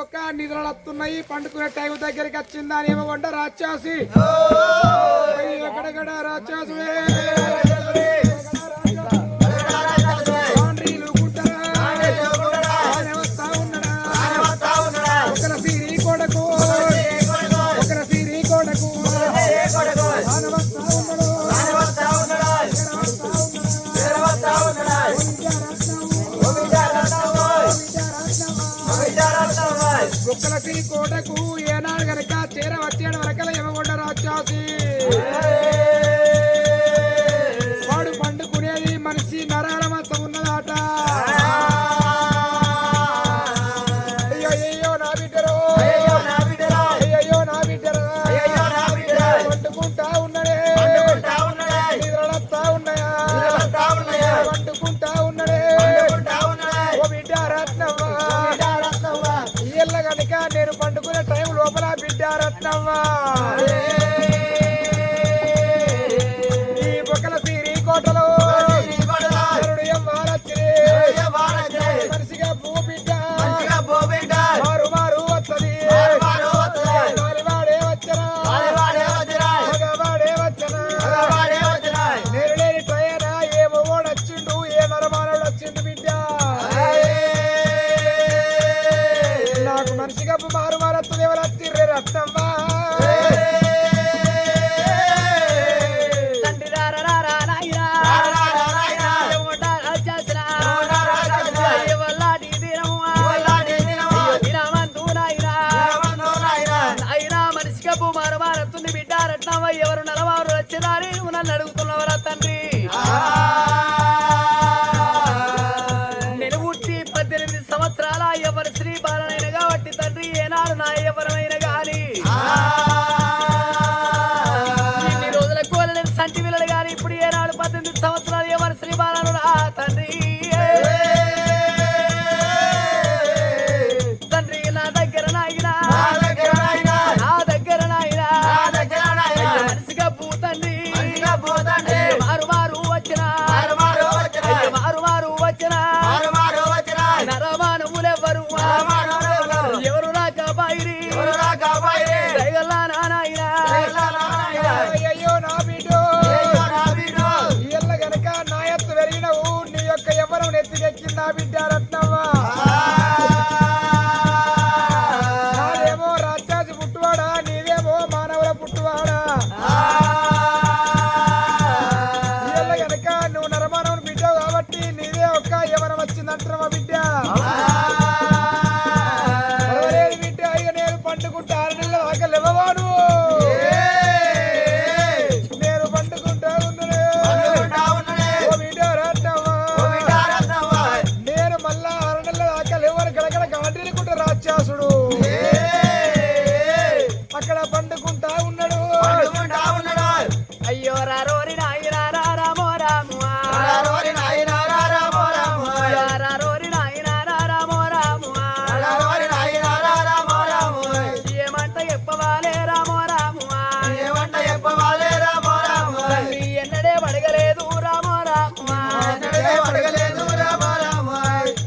ఒక్క నిద్రలత్తున్నాయి పండుకునే టైం దగ్గరికి వచ్చిందా అని ఏమో రాచాసి ఎక్కడెక్కడ రాక్షసుడే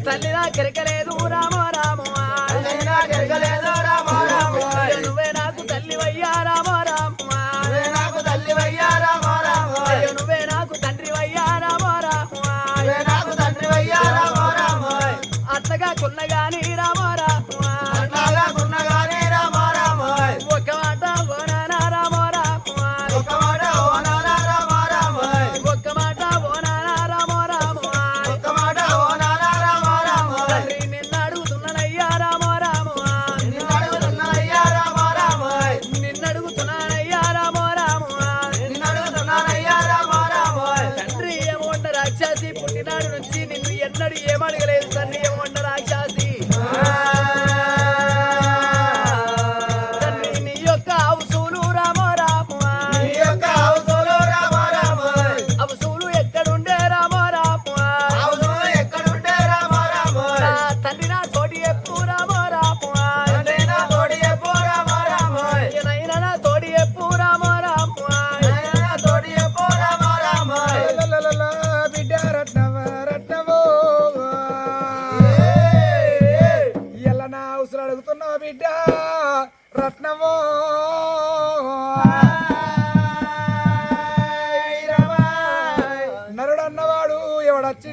తల్లి నా కిరకలేదు குறிச்சி நின்று என்னடி ஏமாடுகளே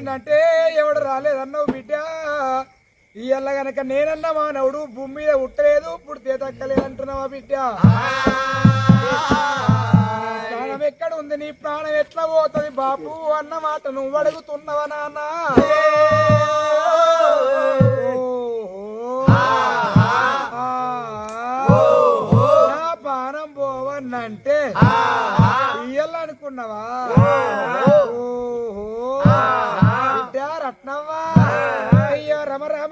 వచ్చిందంటే ఎవడు రాలేదన్నావు బిడ్డ? ఇవల్ల గనక నేనన్నా మానవుడు భూమి మీద ఉట్టలేదు ఇప్పుడు తేతక్కలేదు అంటున్నావా బిడ్డ? ప్రాణం ఎక్కడ ఉంది? నీ ప్రాణం ఎట్లా పోతుంది బాపు? అన్న మాట నువ్వు అడుగుతున్నావా నాన్న? నా ప్రాణం పోవన్నంటే ఇయ్యాలనుకున్నావా నవ్వా అయ్యో రమరా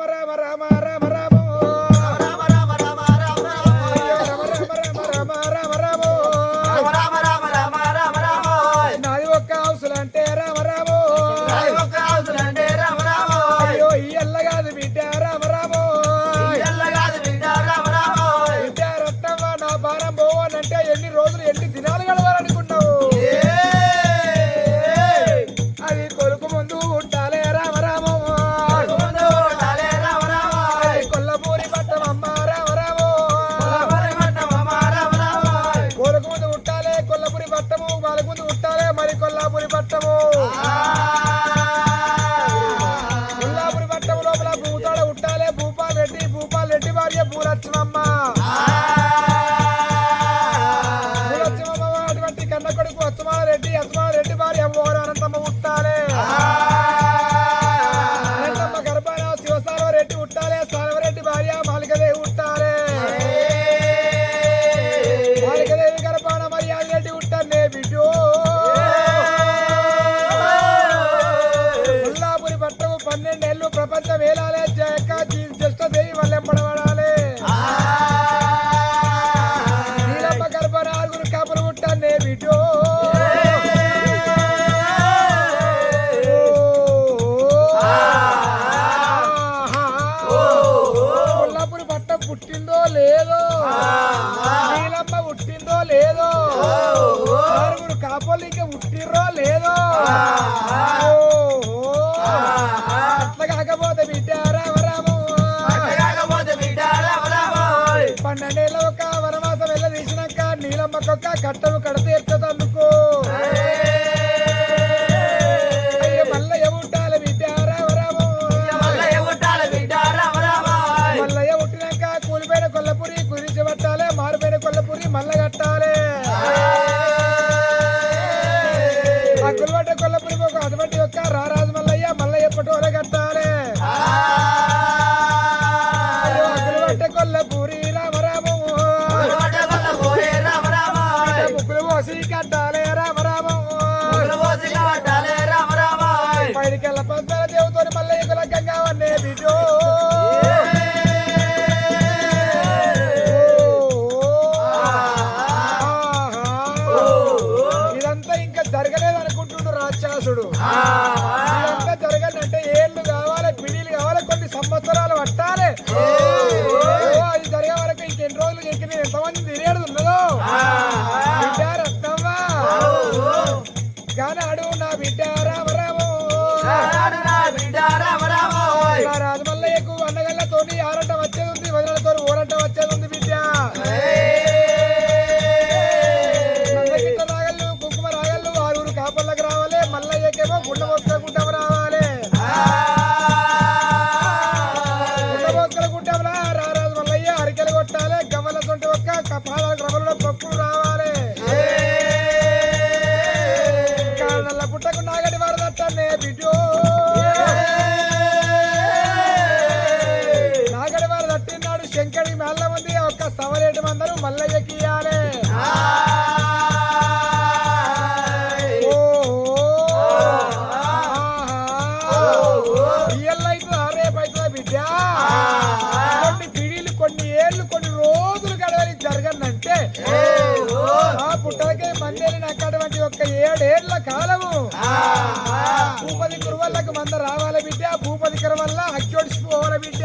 감사합니다. పుట్టిన ఒక ఏడేళ్ళ కాలము. భూపతి కురువల్లకు మంద రావాల బిడ్డ భూపతి కురువల్ల అచ్చోడిసిపోవాల బిడ్డ.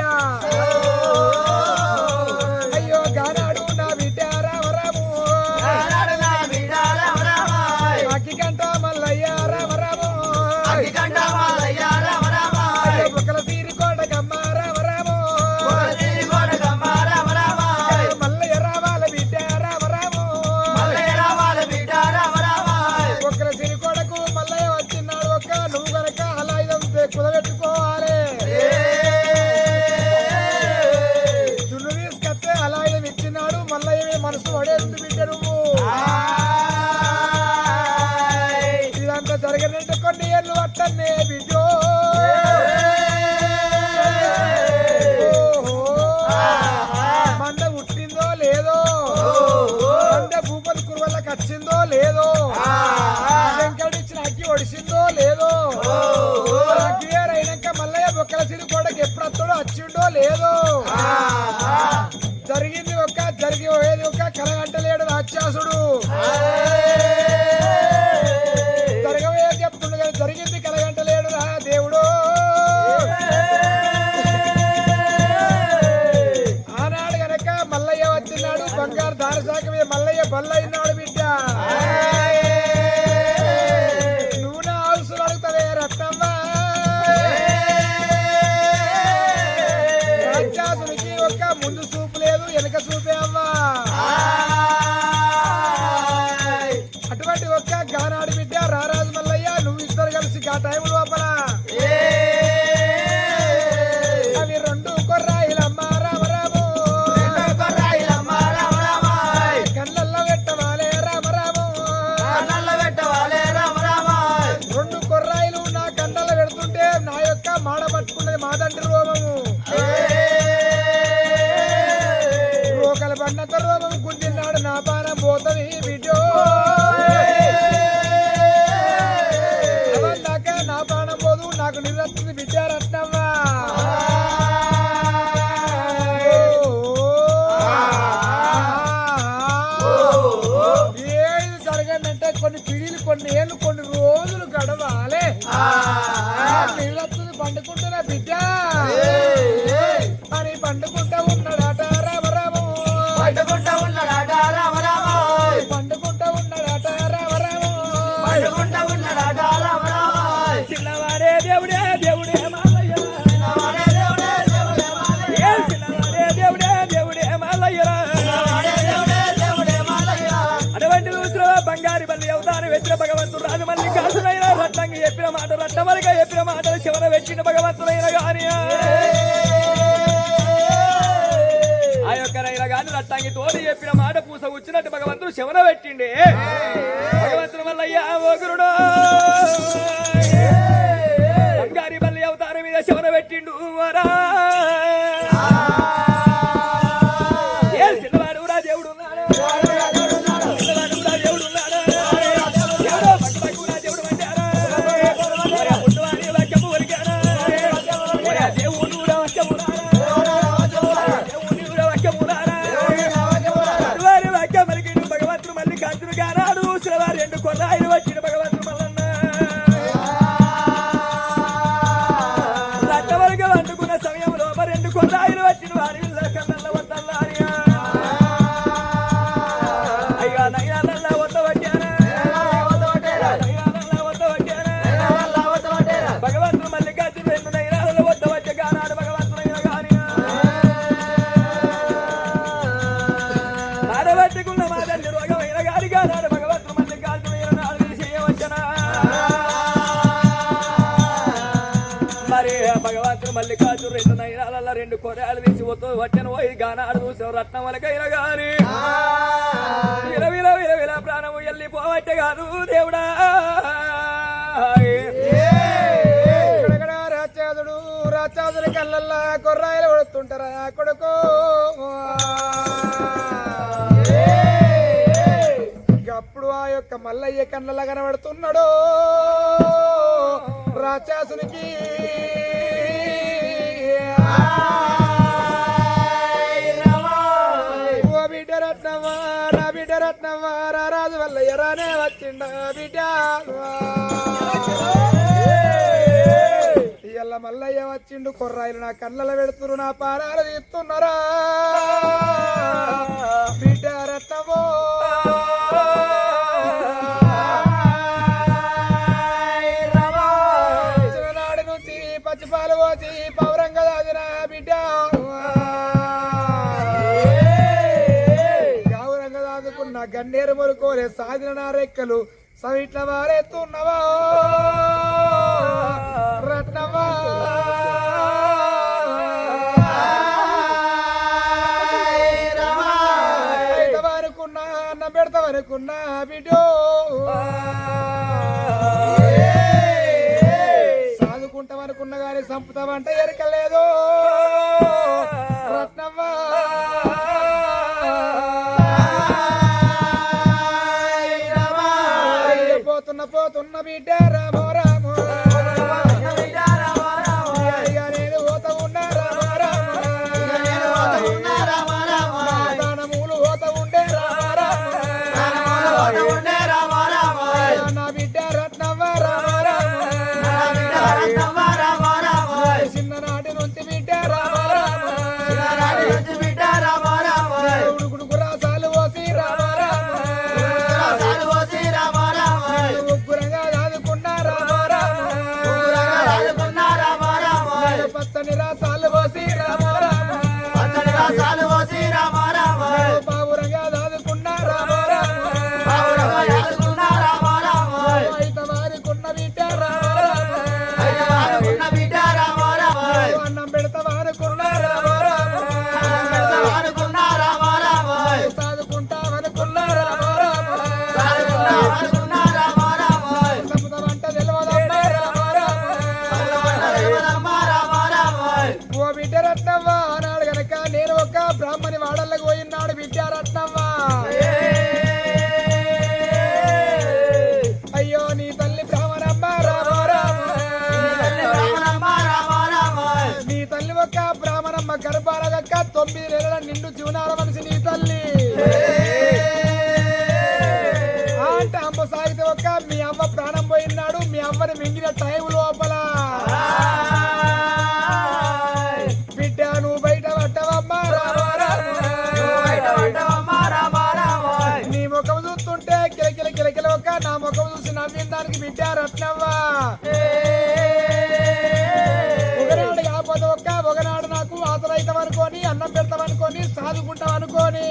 والله పట్టుకున్నది మాదండ్రి రోమం. చిన్న భగవంతుడైన గాని ఆ యొక్క రైల గాని రట్టాంగి తోడు చెప్పిన మాట పూస వచ్చినట్టు భగవంతుడు శవన పెట్టిండే. భగవంతుడు వల్ల అయ్యా ఓగురుడు మల్లికాజు రెండు నైనాల రెండు కొరయాలు వేసి ఒత్తు వచ్చిన పోయి గానాడు చూసావు రత్నములకైనా గాని. విలవిల విలవిల ప్రాణము వెళ్ళిపోవట్టే కాదు దేవుడా. రాచాదుడు రాచాదుడి కళ్ళల్లా కొర్రాయలు పడుతుంటారా కొడుకు? అప్పుడు ఆ యొక్క మల్లయ్య కళ్ళలా కనబడుతున్నాడు. రాచాసునికి రాజు వల్ల ఎరానే వచ్చిండ బిడ్డ. ఇయ్యల్ల మల్లయ్య వచ్చిండు కొర్రాయిలు నా కళ్ళలు పెడుతురు నా పారాలు తీస్తున్నారా? బిడ్డ రత్నమో కోరే సాగిన రెక్కలు సవిట్ల వారెత్తున్నవా రత్నవా వరకున్నా గానీ సంపుతామంటే ఎరకలేదు. రత్నమ్మా daddy. అన్నం పెడతాం అనుకోని సాదుకుంటాం అనుకోని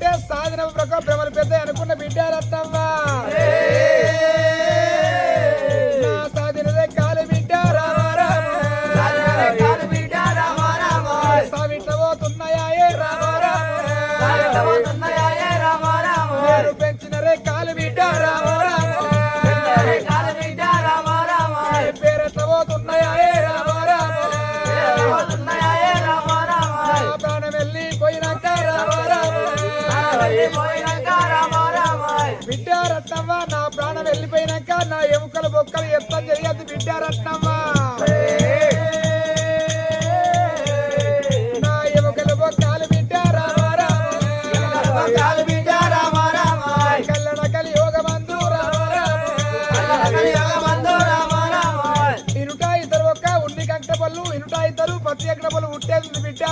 అంటే సాధన ప్రకారం భ్రమలు పెద్ద ఇనుటాయి తరువక్క ఉన్ని కంకపళ్ళు ఇనుటాయి తరువు పత్తి ఎక్కడ పళ్ళు ఉట్టేది బిడ్డ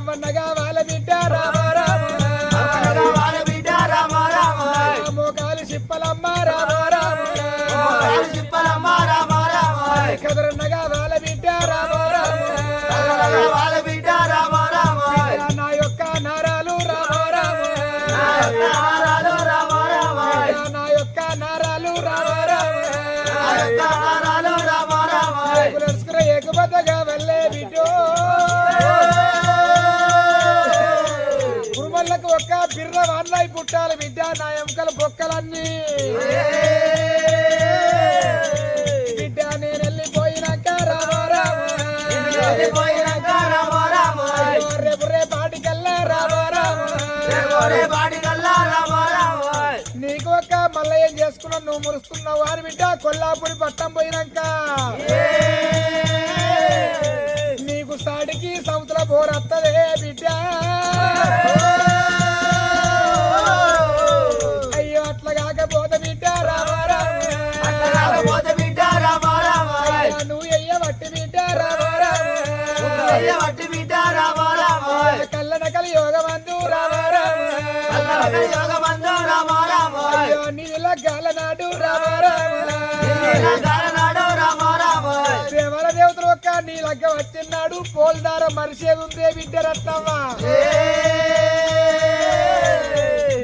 Ramanaga పెట్టాలి బిడ్డ నా ఎంకల బొక్కలన్నీ. బిడ్డ నేను వెళ్ళిపోయినాక రేపు రేపాటికల్లా నీకు ఒక మళ్ళీ ఏం చేసుకున్నావు నువ్వు మురుస్తున్నావు అని బిడ్డ కొల్లాపురి పట్టం పోయినాక. నీకు సాడికి సంవత్సరం బోరత్త గాల నాడు దేవర దేవతలు ఒక్క నీ లగ్గ వచ్చిన్నాడు పోల్దార మరిసేది ఉందే బిడ్డరత్నమ్మ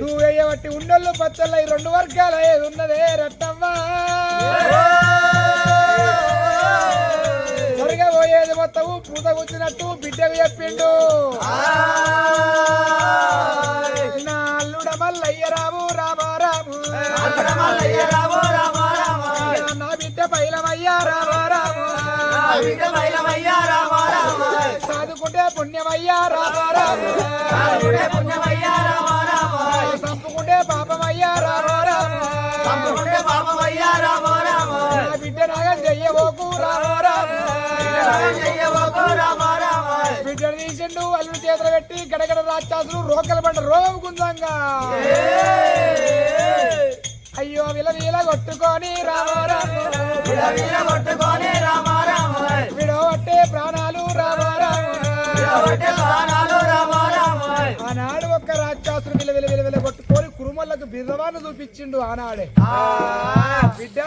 నువ్వేయబట్టి ఉండళ్ళు పచ్చళ్ళ ఈ రెండు వర్గాల ఏది ఉన్నదే రత్నమ్మ. సరిగా పోయేది మొత్తము పూత కూర్చున్నట్టు బిడ్డకు చెప్పిండు. నా బిడ్డ పైలమయ్యా రామ రామ. చదువుకుంటే పుణ్యమయ్యా రామ రామ. చంపుకుంటే పాపమయ్యా రామ రామ. నా బిడ్డ నాగం చెయ్యబోకు రామ రామ. బిడ్డను తీసిండు అల్లుడు చేతులు పెట్టి గడగడ రాక్షసులు రోకల పంట రోగం కుందంగా అయ్యో విల వీల కొట్టుకొని రామారాము వీర కొట్టుకొని రామ రామ. విడవట్టే ప్రాణాలు రామారాము విడవట్టే ప్రాణాలు రామ రామ. ఆనాడు ఒక్క రాక్షసుడు విల విల కొట్టుకొని కురుమలకు బిర్రవాన్ని చూపించిండు ఆనాడే. బిడ్డ